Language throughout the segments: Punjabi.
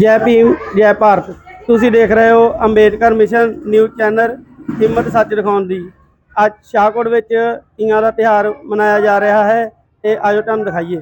ਜੈ ਭੀਮ ਜੈ ਭਾਰਤ। ਤੁਸੀਂ ਦੇਖ ਰਹੇ ਹੋ ਅੰਬੇਦਕਰ ਮਿਸ਼ਨ ਨਿਊਜ਼ ਚੈਨਲ, ਹਿੰਮਤ ਸੱਚ ਦਿਖਾਉਣ ਦੀ। ਅੱਜ ਸ਼ਾਹਕੋਟ ਵਿੱਚ ਤੀਆਂ ਦਾ ਤਿਉਹਾਰ ਮਨਾਇਆ ਜਾ ਰਿਹਾ ਹੈ ਤੇ ਆਜੋ ਤੁਹਾਨੂੰ ਦਿਖਾਈਏ।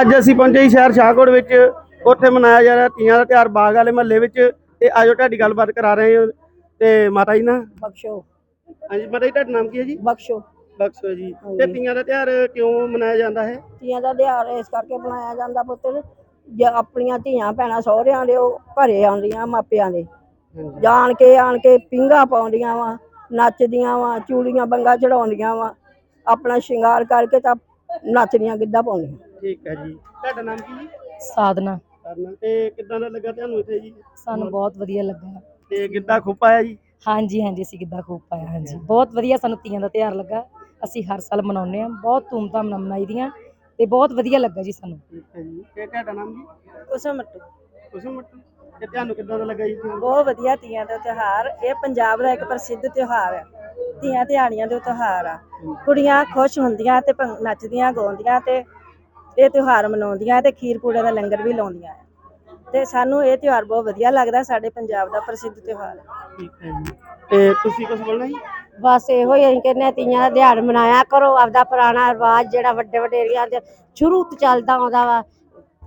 ਅੱਜ ਅਸੀਂ ਪਹੁੰਚੇ ਜੀ ਸ਼ਹਿਰ ਸ਼ਾਹਕੋਟ ਵਿੱਚ ਉੱਥੇ ਮਨਾਇਆ ਜਾ ਰਿਹਾ ਤੀਆਂ ਦਾ ਤਿਉਹਾਰ ਬਾਗ ਵਾਲੇ ਮਹੱਲੇ ਵਿੱਚ ਤੇ ਆਜੋ ਤੁਹਾਡੀ ਗੱਲਬਾਤ ਕਰਾ ਰਹੇ ਹਾਂ। ਤੇ ਮਾਤਾ ਜੀ ਨਾ ਬਖਸ਼ੋ। ਹਾਂਜੀ ਮਾਤਾ ਜੀ ਤੁਹਾਡਾ ਨਾਮ ਕੀ ਹੈ ਜੀ? ਬਖਸ਼ੋ। ਬਖਸ਼ੋ ਜੀ। ਤੇ ਤੀਆਂ ਦਾ ਤਿਉਹਾਰ ਕਿਉਂ ਮਨਾਇਆ ਜਾਂਦਾ ਹੈ? ਤੀਆਂ ਦਾ ਦਿਹਾੜ ਇਸ ਕਰਕੇ ਬਣਾਇਆ ਜਾਂਦਾ ਪੁੱਤਰ ਜੇ ਆਪਣੀਆਂ ਧੀਆਂ ਭੈਣਾਂ ਸਹੁਰਿਆਂ ਦੇ ਉਹ ਘਰੇ ਆਉਂਦੀਆਂ ਮਾਪਿਆਂ ਦੇ। ਜਾਣ ਕੇ ਆਣ ਕੇ ਪਿੰਗਾ ਪਾਉਂਦੀਆਂ ਵਾ ਨੱਚਦੀਆਂ ਵਾ ਚੂੜੀਆਂ ਬੰਗਾ ਚੜਾਉਂਦੀਆਂ ਵਾ। ਆਪਣਾ ਸ਼ਿੰਗਾਰ ਕਰਕੇ ਤਾਂ ਨੱਚਦੀਆਂ ਗਿੱਧਾ ਪਾਉਂਦੀਆਂ ਠੀਕ ਹੈ ਜੀ। ਤੁਹਾਡਾ ਨਾਮ ਕੀ ਜੀ? ਸਾਧਨਾ। ਕਰਨਾ ਤੇ ਕਿੱਦਾਂ ਦਾ ਲੱਗਾ ਤੁਹਾਨੂੰ ਇੱਥੇ ਜੀ? ਸਾਨੂੰ ਬਹੁਤ ਵਧੀਆ ਲੱਗਾ। ਤੇ ਗਿੱਧਾ ਖੁੱਪ ਆਇਆ ਜੀ? ਹਾਂਜੀ ਹਾਂਜੀ ਅਸੀਂ ਕਿੱਦਾਂ ਖੂਬ ਪਾਇਆ ਹਾਂਜੀ। ਬਹੁਤ ਵਧੀਆ ਸਾਨੂੰ ਤੀਆਂ ਦਾ ਤਿਉਹਾਰ ਲੱਗਾ। ਅਸੀਂ ਹਰ ਸਾਲ ਮਨਾਉਂਦੇ ਹਾਂ। ਬਹੁਤ ਧੂਮਧਾਮ ਨਾਲ ਮਨਾਈ ਦੀਆਂ ਤੇ ਬਹੁਤ ਵਧੀਆ ਲੱਗਾ ਜੀ ਸਾਨੂੰ। ਠੀਕ ਹੈ ਜੀ। ਤੇ ਤੁਹਾਡਾ ਨਾਮ ਜੀ ਉਸੇ ਮੱਟੂ। ਕੁਸਮ ਮੱਟੂ। ਤੇ ਤੁਹਾਨੂੰ ਕਿੱਦਾਂ ਦਾ ਲੱਗਾ ਜੀ? ਬਹੁਤ ਵਧੀਆ ਤੀਆਂ ਦਾ ਤਿਉਹਾਰ। ਇਹ ਪੰਜਾਬ ਦਾ ਇੱਕ ਪ੍ਰਸਿੱਧ ਤਿਉਹਾਰ ਹੈ। ਤੀਆਂ ਤਿਹਾੜੀਆਂ ਦੇ ਤਿਉਹਾਰ ਆ। ਕੁੜੀਆਂ ਖੁਸ਼ ਹੁੰਦੀਆਂ ਤੇ ਨੱਚਦੀਆਂ ਗਾਉਂਦੀਆਂ ਤੇ ਇਹ ਤਿਉਹਾਰ ਮਨਾਉਂਦੀਆਂ ਤੇ ਖੀਰ ਪੂੜੇ ਦਾ ਲੰਗਰ ਵੀ ਲਾਉਂਦੀਆਂ ਤੇ ਸਾਨੂੰ ਇਹ ਤਿਉਹਾਰ ਬਹੁਤ ਵਧੀਆ ਲੱਗਦਾ ਸਾਡੇ ਪੰਜਾਬ ਦਾ ਪ੍ਰਸਿੱਧ ਤਿਉਹਾਰ। ਹੈ ਠੀਕ ਹੈ ਜੀ। ਤੇ ਤੁਸੀਂ ਕੁਝ ਬੋਲਣਾ ਜੀ? ਬਸ ਇਹੋ ਹੀ ਅਸੀਂ ਕਹਿੰਦੇ ਹਾਂ ਤੀਆਂ ਦਾ ਦਿਹਾੜ ਮਨਾਇਆ ਕਰੋ ਆਪਦਾ ਪੁਰਾਣਾ ਰਿਵਾਜ ਜਿਹੜਾ ਵੱਡੇ ਵਡੇਰੀਆਂ ਦੇ ਸ਼ੁਰੂ ਤੋਂ ਚੱਲਦਾ ਆਉਂਦਾ ਵਾ।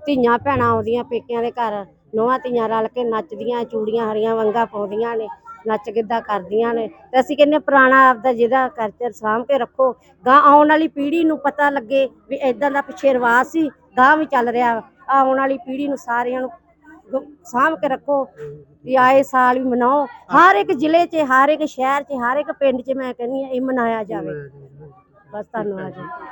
ਧੀਆਂ ਭੈਣਾਂ ਆਉਂਦੀਆਂ ਪੇਕਿਆਂ ਦੇ ਘਰ ਨੋਹਾਂ ਧੀਆਂ ਰਲ ਕੇ ਨੱਚਦੀਆਂ ਚੂੜੀਆਂ ਹਰੀਆਂ ਵੰਗਾਂ ਪਾਉਂਦੀਆਂ ਨੇ। ਨੱਚ ਗਿੱਧਾ ਕਰਦੀਆਂ ਨੇ ਤੇ ਅਸੀਂ ਕਹਿੰਦੇ ਪੁਰਾਣਾ ਆਪਦਾ ਜਿਹਦਾ ਕਲਚਰ ਸਾਂਭ ਕੇ ਰੱਖੋ ਗਾਂ ਆਉਣ ਵਾਲੀ ਪੀੜ੍ਹੀ ਨੂੰ ਪਤਾ ਲੱਗੇ ਵੀ ਇਦਾਂ ਦਾ ਪਿੱਛੇ ਰਿਵਾਜ ਸੀ ਗਾਂ ਵੀ ਚੱਲ ਰਿਹਾ। ਆਉਣ ਵਾਲੀ ਪੀੜ੍ਹੀ ਨੂੰ ਸਾਰਿਆਂ ਨੂੰ ਸਾਂਭ ਕੇ ਰੱਖੋ ਵੀ ਆਏ ਸਾਲ ਵੀ ਮਨਾਓ। ਹਰ ਇੱਕ ਜ਼ਿਲ੍ਹੇ 'ਚ ਹਰ ਇੱਕ ਸ਼ਹਿਰ 'ਚ ਹਰ ਇੱਕ ਪਿੰਡ 'ਚ ਮੈਂ ਕਹਿੰਦੀ ਹਾਂ ਇਹ ਮਨਾਇਆ ਜਾਵੇ। ਬਸ ਧੰਨਵਾਦ ਜੀ।